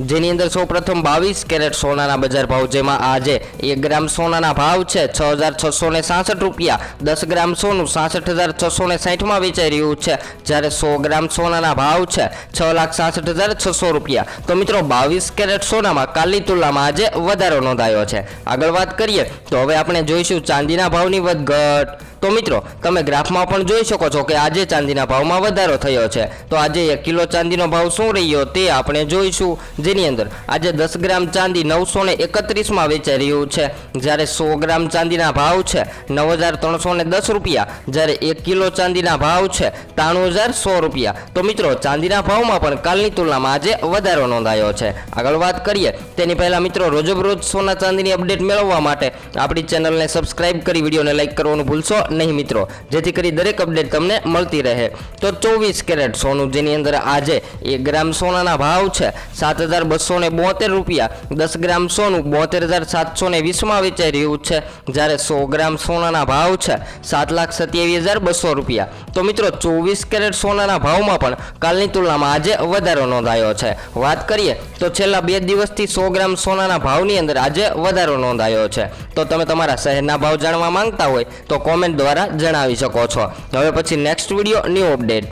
જેની અંદર સૌ પ્રથમ બાવીસ કેરેટ સોનાના બજાર ભાવ જેમાં આજે એક ગ્રામ સોનાના ભાવ છે છ હજાર છસો ને સાસઠ રૂપિયા. દસ ગ્રામ સોનું સાસઠ હજાર છસો ને સાઠમાં વેચાઈ રહ્યું છે. જ્યારે સો ગ્રામ સોનાના ભાવ છે છ લાખ સાસઠ હજાર છસો રૂપિયા. તો મિત્રો, બાવીસ કેરેટ સોનામાં કાલની તુલનામાં આજે વધારો નોંધાયો છે. આગળ વાત કરીએ તો હવે આપણે જોઈશું ચાંદીના ભાવની વધઘટ. તો મિત્રો, તમે ગ્રાફમાં પણ જોઈ શકો છો કે આજે ચાંદીના ભાવમાં વધારો થયો છે. તો આજે એક કિલો ચાંદીનો ભાવ શું રહ્યો તે આપણે જોઈશું. જેની અંદર આજે દસ ગ્રામ ચાંદી નવસો ને એકત્રીસમાં વેચાઈ રહ્યું છે. જ્યારે સો ગ્રામ ચાંદીના ભાવ છે નવ હજાર ત્રણસો ને દસ રૂપિયા. જ્યારે એક કિલો ચાંદીના ભાવ છે ત્રાણું હજાર સો રૂપિયા. તો મિત્રો, ચાંદીના ભાવમાં પણ કાલની તુલનામાં આજે વધારો નોંધાયો છે. આગળ વાત કરીએ, તેની પહેલાં મિત્રો, રોજબરોજ સોના ચાંદીની અપડેટ મેળવવા માટે આપણી ચેનલને સબસ્ક્રાઇબ કરી, વિડીયોને લાઇક કરવાનું ભૂલશો નહીં મિત્રો. જેથી કરી દરેક અપડેટ તમને મળતી રહે. તો ચોવીસ કેરેટ સોનું, જેની અંદર આજે એક ગ્રામ સોનાના ભાવ છે સાત હજાર બસો ને બોતેર રૂપિયા, દસ ગ્રામ સોનું બોતેર હજાર સાતસો ને વીસમાં વેચાઈ રહ્યું છે. જ્યારે સો ગ્રામ સોનાના ભાવ છે, સાત લાખ સત્યાવીસ હજાર બસો રૂપિયા. તો મિત્રો, ચોવીસ કેરેટ સોનાના ભાવમાં પણ કાલની તુલનામાં આજે વધારો નોંધાયો છે. વાત કરીએ તો છેલ્લા બે દિવસથી સો ગ્રામ સોનાના ભાવની અંદર આજે વધારો નોંધાયો છે. તો તમે તમારા શહેરના ભાવ જાણવા માંગતા હોય તો કોમેન્ટ દ્વારા જણાવી શકો છો. હવે પછી નેક્સ્ટ વીડિયો, ન્યૂ અપડેટ.